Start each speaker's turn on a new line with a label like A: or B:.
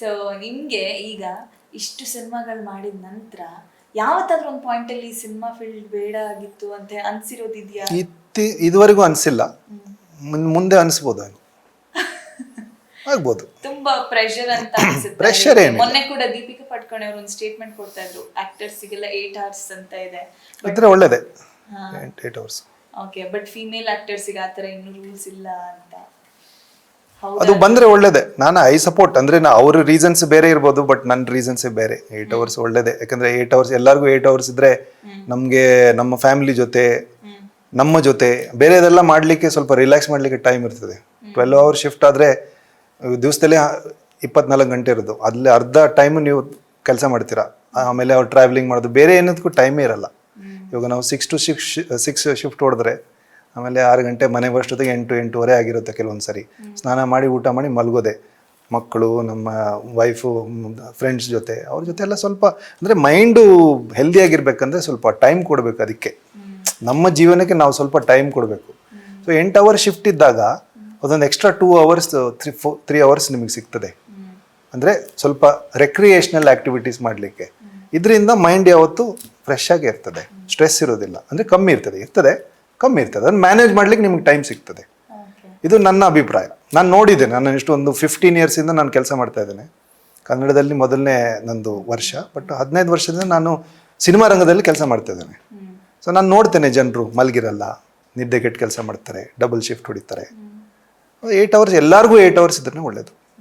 A: So ನಿಮಗೆ ಈಗ ಇಷ್ಟು ಸಿನಿಮಾಗಳು ಮಾಡಿದ ನಂತರ ಯಾವತ್ತಾದ್ರೂ ಒಂದು ಪಾಯಿಂಟ್ ಅಲ್ಲಿ ಸಿನಿಮಾ ಫೀಲ್ಡ್ ಬೇಡ ಆಗಿತ್ತು ಅಂತ ಅನ್ಸಿರೋದಿದ್ಯಾ
B: ಇತ್ತಿ ಇದುವರೆಗೂ ಅನ್ಸಿಲ್ಲ. ಮುಂದೆ ಅನಿಸ್ಬೋದು ಆಗ್ಬೋದು.
A: ತುಂಬಾ ಪ್ರೆಷರ್ ಅಂತ ಅನ್ಸುತ್ತೆ.
B: ಏನು.
A: ಮೊನ್ನೆ ಕೂಡ ದೀಪಿಕಾ ಪಡ್ಕೊಂಡೆ ಅವರು ಒಂದು ಸ್ಟೇಟ್ಮೆಂಟ್ ಕೊಡ್ತಾ ಇದ್ರು. ಆಕ್ಟರ್ಸಿಗೆಲ್ಲ ಏಟ್ ಅವರ್ಸ್ ಅಂತ ಇದೆ.
B: ಇದ್ರೆ ಒಳ್ಳೇದೇ. Eight hours
A: okay but female ಆಕ್ಟರ್ಸಿಗೆ ಆತರ ಇನ್ನು ರೂಲ್ಸ್ ಇಲ್ಲ ಅಂತ.
B: ಅದು ಬಂದ್ರೆ ಒಳ್ಳೇದೇ. ನಾನು ಐ ಸಪೋರ್ಟ್. ಅಂದ್ರೆ ನಾ ಅವ್ರ ರೀಸನ್ಸ್ ಬೇರೆ ಇರ್ಬೋದು ಬಟ್ ನನ್ನ ರೀಸನ್ಸ್ ಬೇರೆ. ಏಟ್ ಅವರ್ಸ್ ಒಳ್ಳೇದೇ. ಯಾಕಂದ್ರೆ ಏಟ್ ಅವರ್ಸ್ ಎಲ್ಲರಿಗೂ ಏಟ್ ಅವರ್ಸ್ ಇದ್ರೆ ನಮಗೆ ನಮ್ಮ ಫ್ಯಾಮಿಲಿ ಜೊತೆ ನಮ್ಮ ಜೊತೆ ಬೇರೆದೆಲ್ಲ ಮಾಡ್ಲಿಕ್ಕೆ ಸ್ವಲ್ಪ ರಿಲ್ಯಾಕ್ಸ್ ಮಾಡ್ಲಿಕ್ಕೆ ಟೈಮ್ ಇರ್ತದೆ. ಟ್ವೆಲ್ ಅವರ್ ಶಿಫ್ಟ್ ಆದ್ರೆ ದಿವಸದಲ್ಲಿ ಇಪ್ಪತ್ನಾಲ್ಕು ಗಂಟೆ ಇರೋದು. ಅಲ್ಲಿ ಅರ್ಧ ಟೈಮ್ ನೀವು ಕೆಲಸ ಮಾಡ್ತೀರಾ. ಆಮೇಲೆ ಅವ್ರು ಟ್ರಾವೆಲಿಂಗ್ ಮಾಡೋದು. ಬೇರೆ ಏನದಕ್ಕೂ ಟೈಮೇ ಇರಲ್ಲ. ಇವಾಗ ನಾವು six to six six shift ಹೊಡೆದ್ರೆ ಆಮೇಲೆ ಆರು ಗಂಟೆ ಮನೆ ಬರೋಷ್ಟೊತ್ತಿಗೆ ಎಂಟು ಎಂಟೂವರೆ ಆಗಿರುತ್ತೆ ಕೆಲವೊಂದು ಸರಿ. ಸ್ನಾನ ಮಾಡಿ ಊಟ ಮಾಡಿ ಮಲಗೋದೆ. ಮಕ್ಕಳು ನಮ್ಮ ವೈಫು ಫ್ರೆಂಡ್ಸ್ ಜೊತೆ. ಅವ್ರ ಜೊತೆ ಎಲ್ಲ ಸ್ವಲ್ಪ ಅಂದರೆ ಮೈಂಡು ಹೆಲ್ದಿಯಾಗಿರ್ಬೇಕಂದ್ರೆ ಸ್ವಲ್ಪ ಟೈಮ್ ಕೊಡಬೇಕು ಅದಕ್ಕೆ. ನಮ್ಮ ಜೀವನಕ್ಕೆ ನಾವು ಸ್ವಲ್ಪ ಟೈಮ್ ಕೊಡಬೇಕು. ಸೊ ಎಂಟು ಅವರ್ ಶಿಫ್ಟ್ ಇದ್ದಾಗ ಅದೊಂದು extra two hours three four three hours ನಿಮಗೆ ಸಿಗ್ತದೆ. ಅಂದರೆ ಸ್ವಲ್ಪ ರೆಕ್ರಿಯೇಷನಲ್ ಆ್ಯಕ್ಟಿವಿಟೀಸ್ ಮಾಡಲಿಕ್ಕೆ. ಇದರಿಂದ ಮೈಂಡ್ ಯಾವತ್ತು ಫ್ರೆಶ್ ಆಗಿ ಇರ್ತದೆ. ಸ್ಟ್ರೆಸ್ ಇರೋದಿಲ್ಲ. ಅಂದರೆ ಕಮ್ಮಿ ಇರ್ತದೆ. ಇರ್ತದೆ. ಕಮ್ಮಿ ಇರ್ತದೆ. ಅದನ್ನು ಮ್ಯಾನೇಜ್ ಮಾಡ್ಲಿಕ್ಕೆ ನಿಮ್ಗೆ ಟೈಮ್ ಸಿಗ್ತದೆ. ಇದು ನನ್ನ ಅಭಿಪ್ರಾಯ. ನಾನು ನೋಡಿದ್ದೇನೆ ನಾನು ಇಷ್ಟು ಒಂದು ಫಿಫ್ಟೀನ್ ಇಯರ್ಸಿಂದ ನಾನು ಕೆಲಸ ಮಾಡ್ತಾ ಇದ್ದೇನೆ. ಕನ್ನಡದಲ್ಲಿ ಮೊದಲನೇ ನಂದು ವರ್ಷ ಬಟ್ ಹದಿನೈದು ವರ್ಷದಿಂದ ನಾನು ಸಿನಿಮಾ ರಂಗದಲ್ಲಿ ಕೆಲಸ ಮಾಡ್ತಾ ಇದ್ದೇನೆ. ಸೊ ನಾನು ನೋಡ್ತೇನೆ ಜನರು ಮಲಗಿರಲ್ಲ ನಿದ್ದೆ ಕೆಟ್ಟ ಕೆಲಸ ಮಾಡ್ತಾರೆ ಡಬಲ್ ಶಿಫ್ಟ್ ಹೊಡಿತಾರೆ. ಏಯ್ಟ್ ಅವರ್ಸ್ ಎಲ್ಲರಿಗೂ ಏಯ್ಟ್ ಅವರ್ಸ್ ಇದ್ರೆ ಒಳ್ಳೇದು.